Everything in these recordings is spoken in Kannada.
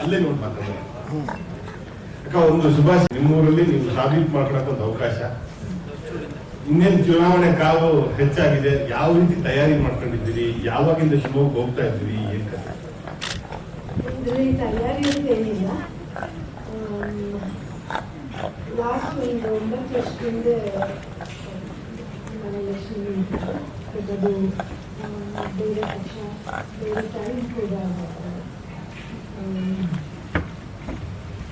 ಅಲ್ಲೇ ನೋಡಿ ಮಾತಾಡೋಣ. ಅಕ್ಕ ಒಂದು ಸುಭಾಷ್ ನಿಮ್ಮೂರಲ್ಲಿ ನೀವು ಸಾಬೀತು ಮಾಡ್ಕೊಳಕ್ ಒಂದು ಅವಕಾಶ. ಇನ್ನೇನು ಚುನಾವಣೆ ಕಾವು ಹೆಚ್ಚಾಗಿದೆ ಯಾವ ರೀತಿ ತಯಾರಿ ಮಾಡ್ಕೊಂಡಿದ್ದೀರಿ ಯಾವಾಗಿಂದ ಶಿವಮೊಗ್ಗ ಹೋಗ್ತಾ ಇದ್ದೀರಿ ಏನ್ ಕಥೆ? ಇದರಲ್ಲಿ ತಯಾರಿ ಅಂತ ಏನಿಲ್ಲ. ಲಾಸ್ಟ್ ಒಂದು ಒಂಬತ್ತು ವರ್ಷದಿಂದ ನಾನು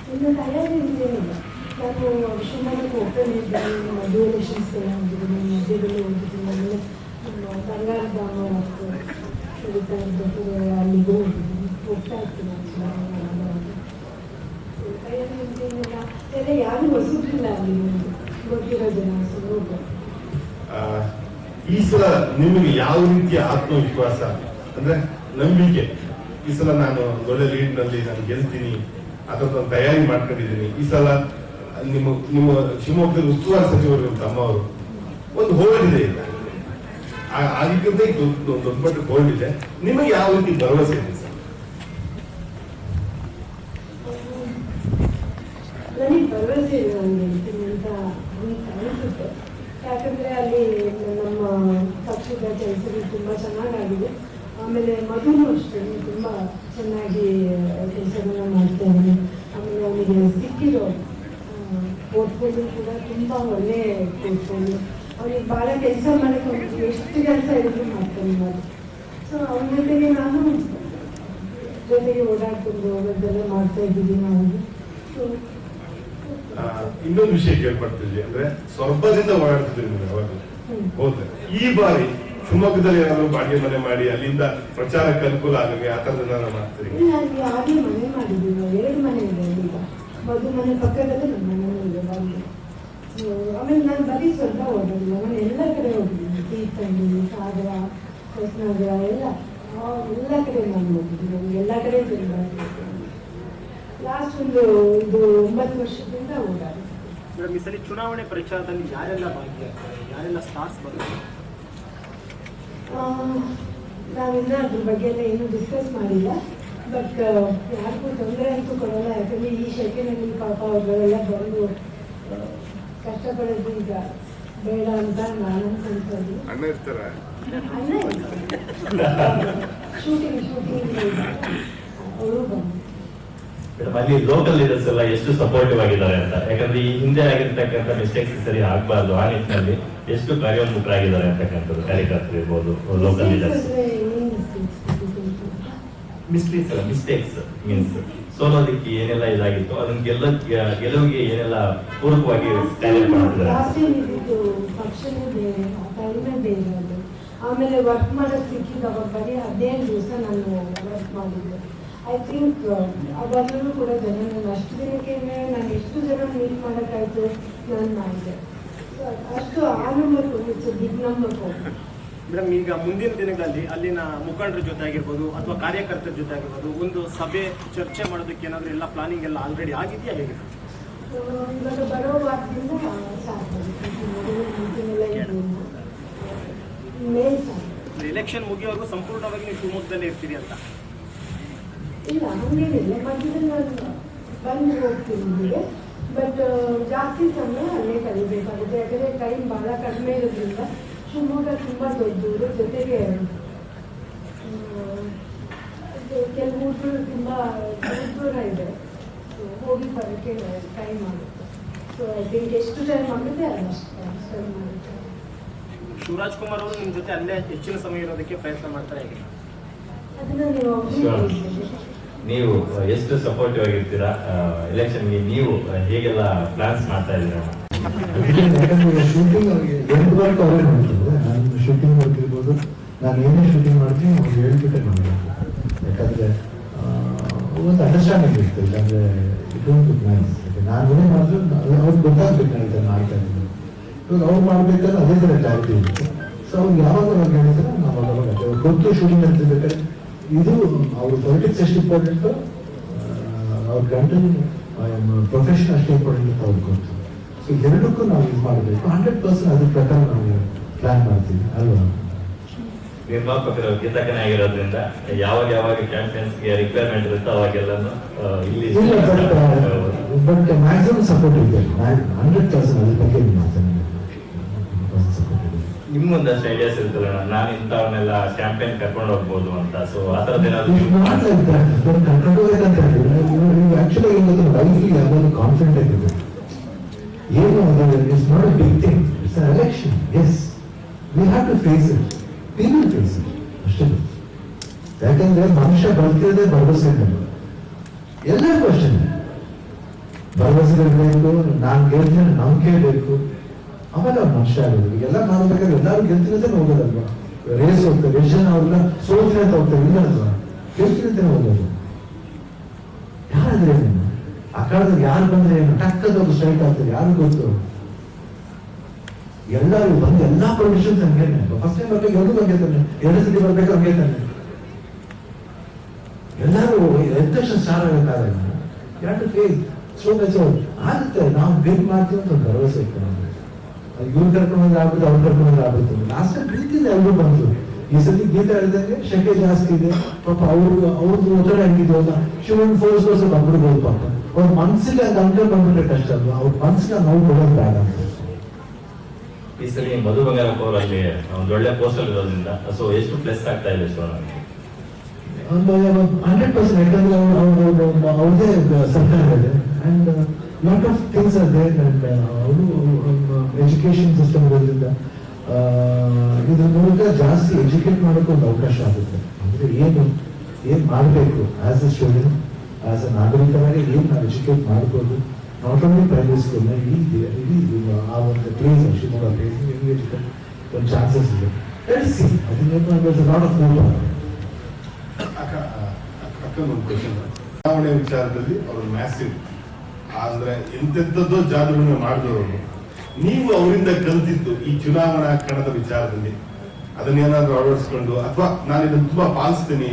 ಇನ್ನು ತಯಾರಿ ಅಂತ ಏನಿಲ್ಲ ನಾನು ಶಿವಮೊಗ್ಗಕ್ಕೆ ಹೋಗ್ತಾನಿದ್ದೆ ಮದುವೆ ಎಲ್ಲ ಹೋಗಿದ್ದೀನಿ ಮಧ್ಯದಲ್ಲಿ ಹೋಗಿದ್ದೀನಿ ಆಮೇಲೆ ನಮ್ಮ ಬಂಗಾರ ಧಾಮ ನಡೀತಾ ಇದ್ದದ್ದು ಅಲ್ಲಿಗೂ ಹೋಗಿದ್ದೀನಿ ಹೋಗ್ತಾ ಇರ್ತೀನಿ ಅಂತ ಎಲ್ಲ ಯಾರು ಹೊಸಬ್ರಿಲ್ಲ ಅಲ್ಲಿ ಗೊತ್ತಿರೋ ಜನ ಸೊ ಹೋಗ್ಬೋದು ಈ ಸಲ ನಿಮಗೆ ಯಾವ ರೀತಿಯ ಆತ್ಮವಿಶ್ವಾಸ? ಅಂದ್ರೆ ನಂಬಿಕೆ. ಈ ಸಲ ನಾನು ಒಳ್ಳೆ ಲೀಡ್ನಲ್ಲಿ ನಾನು ಗೆಲ್ತೀನಿ ಅಥವಾ ತಯಾರಿ ಮಾಡ್ಕೊಂಡಿದ್ದೀನಿ. ಈ ಸಲ ನಿಮ್ಮ ನಿಮ್ಮ ಶಿವಮೊಗ್ಗದ ಉಸ್ತುವಾರಿ ಸಚಿವರು ತಮ್ಮ ಅಮ್ಮವರು ಒಂದು ಹೋಲ್ಡ್ ಇದೆ ಆ- ಅದಕ್ಕಿಂತ ಈಗ ದೊಡ್ಡ ಮಟ್ಟ ಹೋಲ್ಡ್ ಇದೆ. ನಿಮಗೆ ಯಾವ ರೀತಿ ಭರವಸೆ ಇದೆ ಸರ್? ಭರವಸೆ ಇದೆ ಅಂತ ಅನಿಸುತ್ತೆ. ಯಾಕಂದ್ರೆ ಅಲ್ಲಿ ನಮ್ಮ ಪಕ್ಷದ ಕೆಲಸಗಳು ತುಂಬ ಚೆನ್ನಾಗಾಗಿದೆ. ಆಮೇಲೆ ಮಗುನು ಅಷ್ಟೇ, ತುಂಬ ಚೆನ್ನಾಗಿ ಕೆಲಸಗಳನ್ನ ಮಾಡ್ತಾ ಇದ್ದಾನೆ ಆಮೇಲೆ ಅವನಿಗೆ ಸಿಕ್ಕಿರೋ ಪೋರ್ಟ್ಫೋಲಿಯೋ ಕೂಡ ತುಂಬ ಒಳ್ಳೆ ಪೋರ್ಟ್ಫೋಲಿಯೋ ಅವ್ರಿಗೆ ಭಾಳ ಕೆಲಸ ಮಾಡೋಕ್ಕೆ ಎಷ್ಟು ಕೆಲಸ ಇದ್ರು ಮಾಡ್ತಾನೆ ಮಾಡಿ ಸೊ ಅವನ ಜೊತೆಗೆ ನಾನು ಜೊತೆಗೆ ಓಡಾಡ್ಕೊಂಡು ಹೋಗೋದೆಲ್ಲ ಮಾಡ್ತಾ ಇದ್ದೀವಿ ನಾವು. ಸೊ ಇನ್ನೊಂದು ವಿಷಯ ಕೇಳ್ಪಡ್ತಿದ್ವಿ. ಅಂದ್ರೆ ಸ್ವರ್ಭದಿಂದ ಓಡಾಡ್ತಿದ್ವಿ ನೀವು ಯಾವಾಗ. ಹೋದ್ರೆ. ಈ ಬಾರಿ ಶಿವಮೊಗ್ಗದಲ್ಲಿ ಏನಾದ್ರು ಬಾಡಿಗೆ ಮನೆ ಮಾಡಿ ಅಲ್ಲಿಂದ ಪ್ರಚಾರಕ್ಕೆ ಅನುಕೂಲ ಆಗಲಿ ಆ ಥರದ ಏನಾದ್ರು ಮಾಡ್ತೀರಿ? ಹಾಗೆ ಮನೆ ಮಾಡಿದ್ದೀವಿ ನಾವು ಎರಡು ಮನೆ ಇದೆ ಈಗ. ಮನೆ ಪಕ್ಕದಲ್ಲೇ ನಮ್ಮ ಮನೆ ಇದೆ ಆಮೇಲೆ ನಾನು ಬರೀ ಸ್ವಲ್ಪ ಓಡೋದಿಲ್ಲ ನಾನು ಎಲ್ಲ ಕಡೆ ಹೋಗಿದ್ದೀನಿ. ತೀರ್ಥಹಳ್ಳಿ ಸಾಗರ ಹೊಸನಗರ ಎಲ್ಲ. ಎಲ್ಲ ಕಡೆ ನಾನು ಹೋಗಿದ್ದೀನಿ. ಎಲ್ಲ ಕಡೆ ಲಾಸ್ಟ್ ಒಂದು ಇದು ಮೇಡಮ್ ಈ ಸಲ ಚುನಾವಣೆ ಪ್ರಚಾರದಲ್ಲಿ ಯಾರೆಲ್ಲ ಭಾಗಿಯಾಗ್ತಾರೆ? ಯಾರೆಲ್ಲ ಸ್ಟಾರ್ಸ್ ಬರ್ತಾರೆ? ನಾವಿನ್ನ ಅದ್ರ ಬಗ್ಗೆ ಎಲ್ಲ ಏನು ಡಿಸ್ಕಸ್ ಮಾಡಿಲ್ಲ ಬಟ್ ಯಾರಿಗೂ ತೊಂದರೆ ಅಂತೂ ಕೊಡಲ್ಲ. ಯಾಕಂದ್ರೆ ಈ ಶೆಕೆನಲ್ಲಿ ಪಾಪ ಅವರೆಲ್ಲ ಬಂದು ಕಷ್ಟಪಡೋದು ಈಗ ಬೇಡ ಅಂತ ನಾನು ಅನ್ಕೊಂತೀನಿ ಅಣ್ಣ ಇರ್ತಾರ? ಶೂಟಿಂಗ್ ಶೂಟಿಂಗ್ ಅವರು ಬಂದು ಅಲ್ಲಿ ಲೋಕಲ್ ಲೀಡರ್ಸ್ ಎಲ್ಲ ಎಷ್ಟು ಸಪೋರ್ಟಿವ್ ಆಗಿದ್ದಾರೆ ಅಂತ. ಯಾಕಂದ್ರೆ ಈ ಹಿಂದೆ ಆಗಿರ್ತಕ್ಕಂಥ ಮಿಸ್ಟೇಕ್ಸ್ ಸರಿ ಆಗ್ಬಾರ್ದು. ಆ ನಿಟ್ಟಿನಲ್ಲಿ ಎಷ್ಟು ಕಾರ್ಯೋನ್ಮುಖರಾಗಿದ್ದಾರೆ ಅಂತಕ್ಕಂಥದ್ದು ಕಾರ್ಯಕರ್ತರು ಇರ್ಬೋದು ಲೋಕಲ್ ಲೀಡರ್ಸ್? ಮಿಸ್ಟೇಕ್ಸ್ ಅಲ್ಲ ಮಿಸ್ಟೇಕ್ಸ್ ಮೀನ್ಸ್ ಸೋಲೋದಕ್ಕೆ ಏನೆಲ್ಲ ಇದಾಗಿತ್ತು ಅದನ್ನ ಗೆಲ್ಲ ಗೆಲುವಿಗೆ ಏನೆಲ್ಲ ಪೂರಕವಾಗಿ ಟ್ಯಾಲೆಂಟ್ ಮಾಡ್ತಿದ್ದಾರೆ. ಆಮೇಲೆ ವರ್ಕ್ ಮಾಡೋದು ಸಿಕ್ಕಿದ್ದು ಅವಾಗ ಬರೀ ಹದಿನೈದು ದಿವಸ ನಾನು ವರ್ಕ್ ಮಾಡಿದ್ದೆ. ಐ ಥಿಂಕ್ ಅವಾಗಲೂ ಕೂಡ ಜನ ನಾನು ಅಷ್ಟು ದಿನಕ್ಕೆ ನಾನು ಎಷ್ಟು ಜನ ಮೀಟ್ ಮಾಡೋಕ್ಕಾಯ್ತು ನಾನು ಮಾಡಿದೆ ಅಷ್ಟು ಆ ನಂಬರ್ ಬಿಗ್ ನಂಬರ್ ಮೇಡಮ್ ಈಗ ಮುಂದಿನ ದಿನಗಳಲ್ಲಿ ಅಲ್ಲಿನ ಮುಖಂಡರ ಜೊತೆ ಆಗಿರ್ಬೋದು ಅಥವಾ ಕಾರ್ಯಕರ್ತರ ಜೊತೆ ಆಗಿರ್ಬೋದು ಒಂದು ಸಭೆ ಚರ್ಚೆ ಮಾಡೋದಕ್ಕೆ ಏನಾದರೂ ಎಲ್ಲ ಪ್ಲಾನಿಂಗ್ ಎಲ್ಲ ಆಲ್ರೆಡಿ ಆಗಿದೆಯಾ ಹೇಗೆ? ಇವಾಗ ಬರೋ ವಾರದಿಂದ ಎಲೆಕ್ಷನ್ ಮುಗಿಯೋವರೆಗೂ ಸಂಪೂರ್ಣವಾಗಿ ನೀವು ಶಿವಮೊಗ್ಗದಲ್ಲೇ ಇರ್ತೀರಿ ಅಂತ. ಇಲ್ಲ ಹಂಗೇನಿಲ್ಲ. ಮಧ್ಯದಲ್ಲಿ ನಾನು ಬಂದು ಹೋಗ್ತೀನಿ ಇಲ್ಲಿಗೆ ಬಟ್ ಜಾಸ್ತಿ ಸಮಯ ಅಲ್ಲೇ ಕಲಿಬೇಕಾಗುತ್ತೆ. ಯಾಕಂದರೆ ಟೈಮ್ ಭಾಳ ಕಡಿಮೆ ಇರೋದ್ರಿಂದ ಶಿವಮೊಗ್ಗ ತುಂಬ ದೊಡ್ಡದು ಜೊತೆಗೆ ಕೆಲವು ಊರುಗಳು ತುಂಬ ದೂರ ದೂರ ಇದೆ. ಹೋಗಿ ಬರೋಕ್ಕೆ ಟೈಮ್ ಆಗುತ್ತೆ. ಸೊ ಐ ಥಿಂಕ್ ಎಷ್ಟು ಟೈಮ್ ಆಗುತ್ತೆ ಅಷ್ಟು. ಟೈಮ್ ಆಗುತ್ತೆ ಶಿವರಾಜ್ ಕುಮಾರ್ ಅವರು ನಿಮ್ಮ ಜೊತೆ ಅಲ್ಲೇ ಹೆಚ್ಚಿನ ಸಮಯ ಇರೋದಕ್ಕೆ ಪ್ರಯತ್ನ ಮಾಡ್ತಾರೆ ಅದನ್ನು ನೀವು. ನೀವು ಎಷ್ಟು ಸಪೋರ್ಟಿವ್ ಆಗಿರ್ತೀರಾ? ಎಲೆಕ್ಷನ್ಗೆ ನೀವು ಹೇಗೆಲ್ಲ ಪ್ಲಾನ್ಸ್ ಮಾಡ್ತಾ ಇದ್ದೀರಾ? ಶೂಟಿಂಗ್ ವರ್ಕ್ ಅವರೇ ಮಾಡ್ತಿದ್ರು ನಾನು ಶೂಟಿಂಗ್ ವರ್ಕ್ ಇರ್ಬೋದು ನಾನು ಏನೇ ಶೂಟಿಂಗ್ ಮಾಡ್ತೀನಿ ಅವ್ರು ಹೇಳ್ಬಿಟ್ಟೆ. ಮಾಡಬೇಕು ಯಾಕಂದ್ರೆ ಒಂದು ಅಂಡರ್ಸ್ಟ್ಯಾಂಡಿಂಗ್ ಇರ್ತದೆ ಇಲ್ಲಾಂದ್ರೆ ಇಟ್ ಡೋಂಟ್ ನಾನು ಏನೇ ಮಾಡಿದ್ರು ಅವ್ರಿಗೆ ಗೊತ್ತಾಗ್ಬೇಕು ನಾನು ಇದನ್ನು ಮಾಡ್ತಾ ಇದ್ದೀನಿ ಇವಾಗ ಅವ್ರು ಮಾಡ್ಬೇಕಾದ್ರೆ ಅದೇ ಥರ ಕ್ಲಾರಿಟಿ ಇರುತ್ತೆ. ಸೊ ಅವ್ರು ಯಾವಾಗ ಅವ್ರು ಹೇಳಿದ್ರೆ, ನಾವು ಅವಾಗ ಗೊತ್ತು ಶೂಟಿಂಗ್ ಅಂತಿರ್ಬೇಕಾದ್ರೆ ಇದು ಅವ್ರ ಪಾಲಿಟಿಕ್ಸ್ ಎಷ್ಟು ಇಂಪಾರ್ಟೆಂಟ್ ಅವ್ರ ಗಂಟಲು ಪ್ರೊಫೆಷನ್ ಅಷ್ಟು ಇಂಪಾರ್ಟೆಂಟ್ ಅಂತ ಅವ್ರಿಗೆ ಗೊತ್ತು. ಸೊ ಎರಡಕ್ಕೂ ನಾವು ಇದು ಮಾಡಬೇಕು. ಹಂಡ್ರೆಡ್ ಪರ್ಸೆಂಟ್ ಅದ್ರ ಪ್ರಕಾರ ನಾವು ಪ್ಲಾನ್ ಮಾಡ್ತೀವಿ ಅಲ್ವಾ? ನಿರ್ಮಾಪಕರು ಆಗಿರೋದ್ರಿಂದ ಯಾವಾಗ ಯಾವಾಗ ಚಾಂಪಿಯನ್ಸ್ಗೆ ರಿಕ್ವೈರ್ಮೆಂಟ್ ಇರುತ್ತೋ ಅವಾಗೆಲ್ಲನೂ ಇಲ್ಲಿ ಬಟ್ ಮ್ಯಾಕ್ಸಿಮಮ್ ಸಪೋರ್ಟ್ ಇದೆ ಹಂಡ್ರೆಡ್ ಪರ್ಸೆಂಟ್ ಅದ್ರ ಬಗ್ಗೆ ಮಾತಾಡ್ತೀನಿ ನಿಮ್ಗೊಂದಷ್ಟು ಐಡಿಯಾಸ್ ಇರ್ತದೆ ನಾನು ಇಂಥವನ್ನೆಲ್ಲ ಚಾಂಪಿಯನ್ ಕರ್ಕೊಂಡು ಹೋಗ್ಬೋದು ಅಂತ. ಸೊ ಆ ಥರದ್ದು ಏನಾದ್ರು ಆಕ್ಚುಲಿ ಏನಾದ್ರು ಲೈಫ್ಲಿ ಯಾವ್ದಾದ್ರು ಕಾನ್ಫಿಡೆಂಟ್ ಆಗಿದೆ ಏನು ಅದು it's not a big thing it's a election as we have to face it people face it ಅಷ್ಟೇ. ಯಾಕಂದ್ರೆ ಮನುಷ್ಯ ಬದುಕಿರೋದೇ ಭರವಸೆ ಎಲ್ಲ ಕ್ವಶನ್ ಭರವಸೆ ಇರಬೇಕು ನಾನು ಕೇಳ್ತೇನೆ ನಂಬಿಕೆ ಬೇಕು ಆಮೇಲೆ ಅವ್ರು ಮನುಷ್ಯ ಆಗೋದು ಎಲ್ಲ ಮಾಡ್ಬೇಕಾದ್ರೆ ಎಲ್ಲರೂ ಗೆಲ್ತೀನಿ ಹೋಗೋದಲ್ವಾ ರೇಸ್ ಹೋಗ್ತಾರೆ ಜನ ಅವ್ರನ್ನ ಸೋತಿನ ಹೋಗ್ತಾರೆ ಇಲ್ಲ ಅಲ್ವಾ? ಗೆಲ್ತೀನಿ ಹೋಗೋದು ಯಾರಾದ್ರೆ ಏನು ಆ ಕಾಲದಲ್ಲಿ ಯಾರು ಬಂದ್ರೆ ಏನು? ಟಕ್ಕದವ್ರು ಸ್ಟ್ರೈಕ್ ಆಗ್ತದೆ ಯಾರು ಗೊತ್ತು? ಎಲ್ಲರೂ ಬಂದು ಎಲ್ಲಾ ಪರ್ಮಿಷನ್ ಹಂಗೇನೆ ಫಸ್ಟ್ ಟೈಮ್ ಬರ್ಬೇಕು ಎಲ್ಲರೂ ತಾನೆ ಎರಡು ಸತಿ ಬರ್ಬೇಕು ಅವ್ರಿಗೆ ತಾನೆ ಎಲ್ಲರೂ ಎದ್ದ ಸ್ಟಾರ್ ಎರಡು ಫೇಸ್ ಸೊ ಸೊ ಆಗುತ್ತೆ. ನಾವು ಬೇಕು ಮಾಡ್ತೀವಿ ಅಂತ ಭರವಸೆ ಇತ್ತು ನಮ್ಗೆ ಇವ್ರು ಕರ್ಕೊಂಡು ಆಗುತ್ತೆ ಅವ್ರು ಕರ್ಕೊಂಡು ಆಗುತ್ತೆ ಲಾಸ್ಟ್ ಟೈಮ್ ಪ್ರೀತಿಯಿಂದ ಎಲ್ಲರೂ ಬಂದ್ರು. ಈ ಸತಿ ಗೀತೆ ಹೇಳಿದಂಗೆ ಶಕೆ ಜಾಸ್ತಿ ಇದೆ. ಪಾಪ ಅವ್ರಿಗೆ ಅವ್ರದ್ದು ಒತ್ತಡ ಹೆಂಗಿದೆ ಅಂತ ಶಿವನ್ ಫೋರ್ಸ್ ಫೋರ್ಸ್ ಬಂದ್ಬಿಡ್ಬೋದು ಪಾಪ. ಅವ್ರ ಮನ್ಸಿಗೆ ಅದು ಅಂಕಲ್ ಬಂದ್ಬಿಟ್ರೆ ಕಷ್ಟ ಅಲ್ವಾ? ಅವ್ರ ಮನ್ಸಿಗೆ ನಾವು ಕೊಡೋದು ಬೇಡ. ಈ ಸರಿ ಮಧು ಬಂಗಾರಪ್ಪ ಅವರಲ್ಲಿ ಒಂದು ಒಳ್ಳೆ ಪೋಸ್ಟರ್ ಇರೋದ್ರಿಂದ ಸೊ ಎಷ್ಟು ಪ್ಲಸ್ ಆಗ್ತಾ ಇದೆ ಸೊ ಒಂದು ಹಂಡ್ರೆಡ್ ಪರ್ಸೆಂಟ್ ಯಾಕಂದ್ರೆ ಅವ್ರು ಅವ್ರದೇ ಸರ್ಕಾರ ಇದೆ and lot of things are there and ಅವರು ಎಜುಕೇಷನ್ ಸಿಸ್ಟಮ್ ಇರೋದ್ರಿಂದ ಆ, ಇದ್ರ ಮೂಲಕ ಜಾಸ್ತಿ ಎಜುಕೇಟ್ ಮಾಡೋಕೆ ಒಂದು ಅವಕಾಶ ಆಗುತ್ತೆ ಅಂದರೆ ಏನು ಏನು ಮಾಡಬೇಕು as a student as a ನಾಗರಿಕರಾಗಿ ಏನು ನಾವು ಎಜುಕೇಟ್ ಮಾಡ್ಬೋದು ನಾಟ್ ಓನ್ಲಿ ಪ್ರೈಮರಿ ಸ್ಕೂಲ್ನ ಇಡೀ ಇಡೀ ಆ ಒಂದು ಪ್ಲೇಸ್ ಶಿವಮೊಗ್ಗ ಪ್ಲೇಸ್ ಎಜುಕೇಟ್ ಒಂದು ಚಾನ್ಸಸ್ ಇದೆ see think lot of move ಅಕ್ಕ ಒಂದು ಕ್ವಶನ್ ಚುನಾವಣೆ ವಿಚಾರದಲ್ಲಿ ಅವರು ಮ್ಯಾಸಿವ್ ಅಂದ್ರೆ ಎಂತೆಂಥದ್ದು ಜಾದೂಗಳನ್ನ ಮಾಡಿದವರು. ನೀವು ಅವರಿಂದ ಕಲ್ತಿದ್ದು ಈ ಚುನಾವಣಾ ಕಣದ ವಿಚಾರದಲ್ಲಿ. ಅದನ್ನೇನಾದ್ರೂ ಅಳವಡಿಸ್ಕೊಂಡು ಅಥವಾ ನಾನು ಇದನ್ನ ತುಂಬಾ ಪಾಲಿಸ್ತೀನಿ.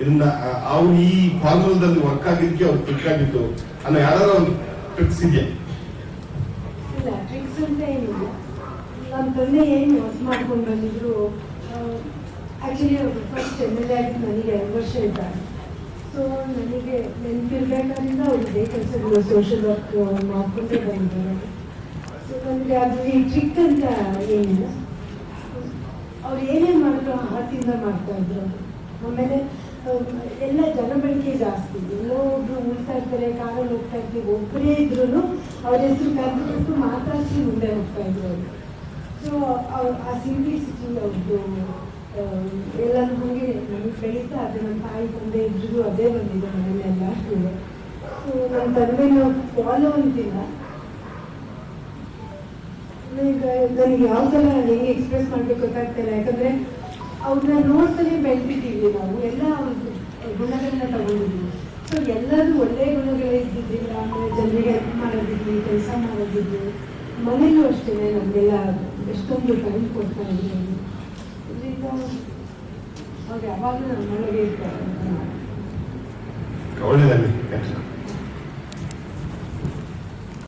ಇದನ್ನ ಅವ್ರು ಈ ಫಾರ್ಮುಲಾದಲ್ಲಿ ವರ್ಕ್ ಆಗಿದ್ದಕ್ಕೆ ಅವ್ರು ಕ್ಲಿಕ್ ಆಗಿದ್ದು ಅನ್ನೋ ಯಾರು ಟ್ರಿಕ್ಸ್ ಇದೆಯಾ? ಟ್ರಿಕ್ಸ್ ಅಂತ ನಮ್ಮ ತಂದೆ ಏನು ವರ್ಕ್ ಮಾಡ್ಕೊಂಡು ಬಂದಿದ್ರು actually first M L A ನನಗೆ ಎರಡು ವರ್ಷ ಇದ್ದಾರೆ ಸೊ ನನಗೆ ನೆನಪಿರ್ಬೇಕಾದ್ರಿಂದ ಅವ್ರು ಇದೇ ಕೆಲಸಗಳು ಸೋಷಿಯಲ್ ವರ್ಕ್ ಮಾಡ್ಕೊಂಡೇ ಬಂದಿದ್ದಾರೆ. ಸೊ ನನಗೆ ಅದು ಈ ಟ್ರಿಕ್ ಅಂತ ಏನಿಲ್ಲ. ಅವ್ರು ಏನೇನು ಮಾಡಿದ್ರು ಹಾರ್ಟಿಂದ ಮಾಡ್ತಾ ಇದ್ರು. ಆಮೇಲೆ ಎಲ್ಲ ಜನಬಳಕೆ ಜಾಸ್ತಿ. ಎಲ್ಲೋ ಒಬ್ರು ಉಳ್ತಾ ಇರ್ತಾರೆ, ಕಾರಲ್ಲಿ ಹೋಗ್ತಾ ಇರ್ತೀವಿ. ಒಬ್ಬರೇ ಇದ್ರು ಅವ್ರ ಹೆಸರು ಕರೆದುಬಿಟ್ಟು ಮಾತಾಡಿಸಿ ಮುಂದೆ ಹೋಗ್ತಾ ಇದ್ರು ಅವರು. ಸೊ ಆ ಸಿಂಪ್ಲಿಸಿಟಿ ಅವ್ರದ್ದು ಎಲ್ಲನೂ ಹೋಗಿ ನಮಗೆ ಫ್ರೆಂಡ್ಸ್ ಅದು ನಮ್ಮ ತಾಯಿ, ತಂದೆ ಇಬ್ಬರಿಗೂ ಅದೇ ಬಂದಿದೆ ಮನೆಯಲ್ಲೆಲ್ಲ ಸೊ ನಮ್ಮ ನಾವು ಫಾಲೋ ಅಂತಿಲ್ಲ. ಈಗ ನನಗೆ ಯಾವ ಥರ ಹೆಂಗೆ ಎಕ್ಸ್ಪ್ರೆಸ್ ಮಾಡ್ಬೇಕು ಗೊತ್ತಾಗ್ತಿಲ್ಲ ಯಾಕಂದ್ರೆ ಅವ್ರನ್ನ ನೋಡ್ತಾನೆ ಬೆಳೆದಿದ್ದೀವಿ ನಾವು. ಎಲ್ಲ ಗುಣಗಳನ್ನ ತಗೊಂಡಿದ್ದೀವಿ. ಸೊ ಎಲ್ಲರೂ ಒಳ್ಳೆ ಗುಣಗಳೇ ಇದ್ದಿದ್ದಿಲ್ಲ. ಆಮೇಲೆ ಜನರಿಗೆ ಹೆಲ್ಪ್ ಮಾಡೋದಿದ್ವಿ, ಕೆಲಸ ಮಾಡೋದಿದ್ವಿ. ಮನೇಲೂ ಅಷ್ಟೇ ನಮಗೆಲ್ಲ ಎಷ್ಟೊಂದು ಟೈಮ್ ಕೊಡ್ತಾ ಇದ್ರು ಇದರಿಂದ ಅವ್ರು ಯಾವಾಗಲೂ ನಮ್ಮೊಳಗೆ ಇರ್ತಾರೆ ಒಳ್ಳೆಯದಾಗಲಿ